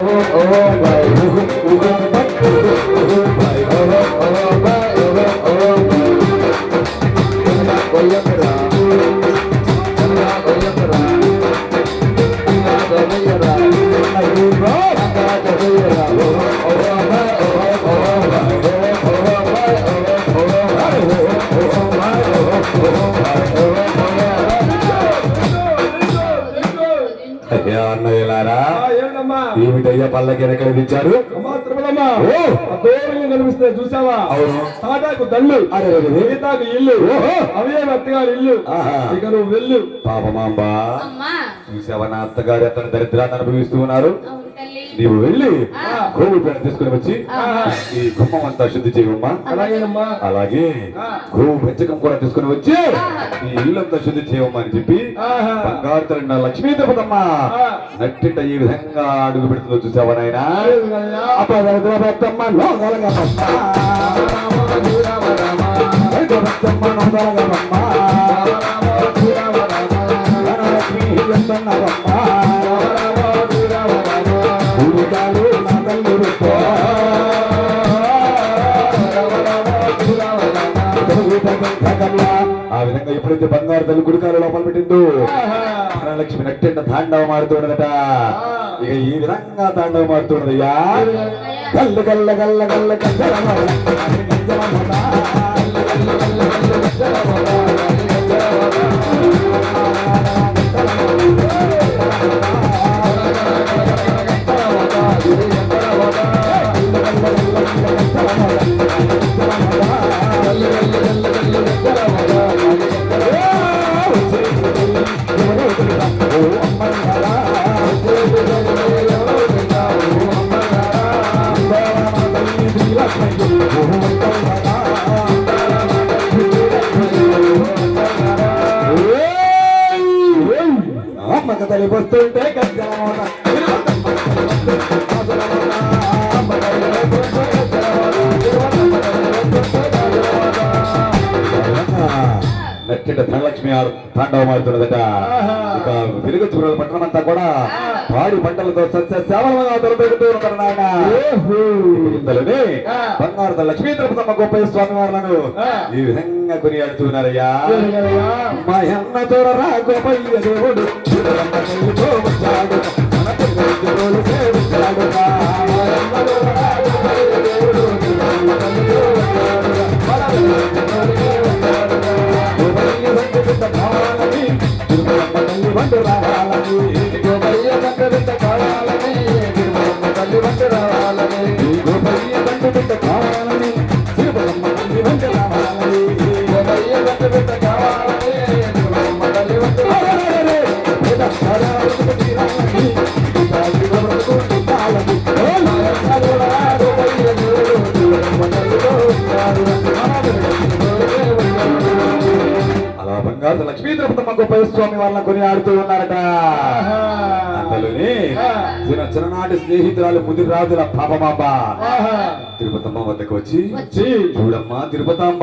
Oh, my, ఏమిటయ్యా పల్లకి ఎక్కడ దూరంగా కనిపిస్తే చూసావా? అవును. తాటాకు దండు అరే, అరే, అరే. సీతాకు ఇల్లు ఓహో! అవే అత్తగారి ఇల్లు. ఇక నువ్వు వెళ్ళు. పాపమాంబా. అమ్మా. చూసావా నా అత్తగారు అతని దరిద్రాన్ని అనుభవిస్తూ ఉన్నారు? తల్లి నీవు వెళ్ళి. గోవు పేడ తీసుకుని వచ్చి. ఈ కుమ్మం అంతా శుద్ధి చేయమ్మా అలాగేనమ్మా అలాగే. గోవు పెంచకం కూడా తీసుకుని వచ్చి. ఈ ఇల్లంతా శుద్ధి చేయమ్మా అని చెప్పి. బంగారు తల్లి లక్ష్మీ తిరుపతమ్మ ఆ. నట్టిట ఈ విధంగా అడుగు పెడుతుందో చూసావా నాయనా ఎప్పుడైతే బంగారు తల్లి గుడికాలు లోపల పెట్టిందో ఆహా. ధనలక్ష్మి నట్టెంట తాండవం ఆడుతున్నదట ఇక ఈ విధంగా తాండవం ఆడుతున్నదయ్యా గల్ల గల్ల గల్ల గల్ల గల్ల నచ్చిన ధనలక్ష్మి ఆడు తాండవం ఆడుతున్నదట. ఇక వెలుగు చూడల పట్టణం అంతా కూడా పాడి పంటలతో సస్య శ్యామలంగా దొరకబెడుతూ ఉంటారు నాయన. ఓహో. ఇంతలోనే బంగారు లక్ష్మీ తిరుపతమ్మ గొప్ప స్వామి వారులను ఈ విధంగా కొనియాడుతున్నారయ్యా. మాయన్న చూడరా గోపయ్య దేవుడు బంగారు లక్ష్మీ తిరుపతమ్మ గొప్ప స్వామి వాళ్ళ కొని ఆడుతూ ఉన్నారట అందులోని చిన్న చిన్ననాటి స్నేహితురాలు ముదిరి రాజుల పాపమాంబ. తిరుపతమ్మ వద్దకు వచ్చి. చూడమ్మా తిరుపతాంబ.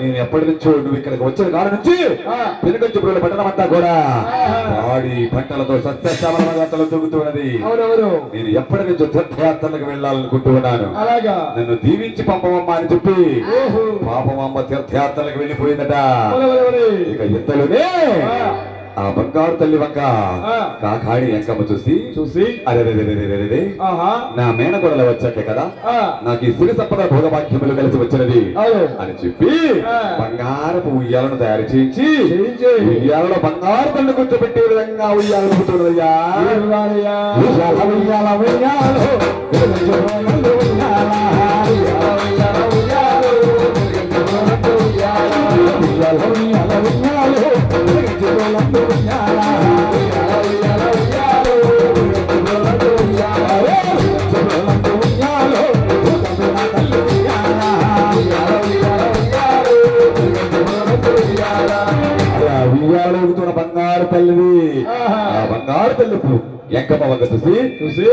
నేను ఎప్పటి నుంచో నువ్వు ఇక్కడికి వచ్చిన కాడ నుంచి ఆ. పెనుగంచుపురుల పట్టణం అంతా కూడా. పాడి పంటలతో తలదూగుతున్నది అవునవును నేను ఎప్పటి నుంచో తీర్థయాత్రలకు వెళ్ళాలనుకుంటూ ఉన్నాను నన్ను దీవించి పంపమమ్మా అని చెప్పి ఓహో. పాపమమ్మ తీర్థయాత్రలకు వెళ్ళిపోయిందట. ఇక ఇంతలోనే ఆ. బంగారు తల్లి వంక. కాకాడి ఎంకమ్మ చూసి చూసి అరే ఆహా నా మేనగొడలు వచ్చాకే కదా. నాకు ఈ సిరి సంపద భోగభాగ్యములు కలిసి వచ్చినది. అని చెప్పి. బంగారపు ఉయ్యాలను తయారు చేయించి. ఉయ్యాలలో బంగారు తల్లి కూర్చోబెట్టే విధంగా ఉయ్యాలను ఏడుగాలయ్యా. ఉయ్యాల ఉయ్యాల. ఉయ్యాల. అలా ఉయ్యాల ఊగుతున్న బంగారు తల్లిది ఆహా. ఆ బంగారు తల్లి ఎంకమ్మ వంక చూసి. చూసి.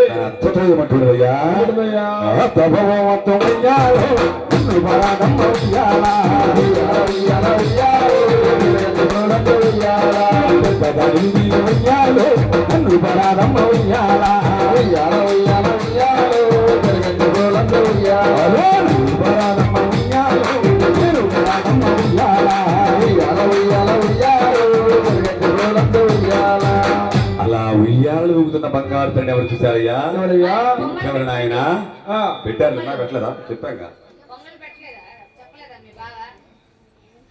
ఉయ్యాలో. పరాగమ్మ ఉయ్యాల. ఊగుతున్న బంగారు తండ్రి ఎవరు చూశారయ్యా ఎవరయ్యా? ఎవరు నాయన? ఆ, పెట్టారు నాకు పెట్టలేదా? చెప్పాక పొంగల్ పెట్టలేదా? చెప్పలేదా మీ బావ?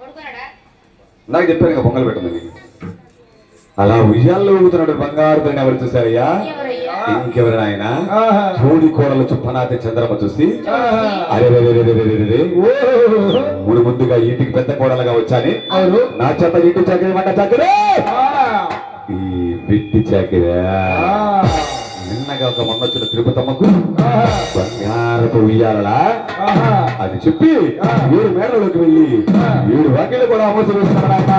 పడుకున్నాడా? నాకు చెప్పాను ఇంకా పొంగల్ పెట్టమని. అలా ఉయ్యాల్లో ఊగుతున్నాడు బంగారు తండ్రి ఎవరు ఎవరయ్యా? ఇంకెవరు నాయన? ఆహా, చూడి కోడలు చుప్పనాథ చంద్రమ చూసి. అరే మును ముందుగా ఇంటికి పెద్ద కోడలుగా వచ్చాని నా చేత ఇంటి చాకరీ వంట చాకరీ. బిట్టి చాకరీ. నిన్నగా ఒక మొన్న వచ్చిన తిరుపతమ్మకు బంగారపు ఉయ్యాలలా. అని చెప్పి ఏడు మేడలోకి వెళ్ళి ఏడు వాకిలు కూడా అమోసం వేస్తున్నాడట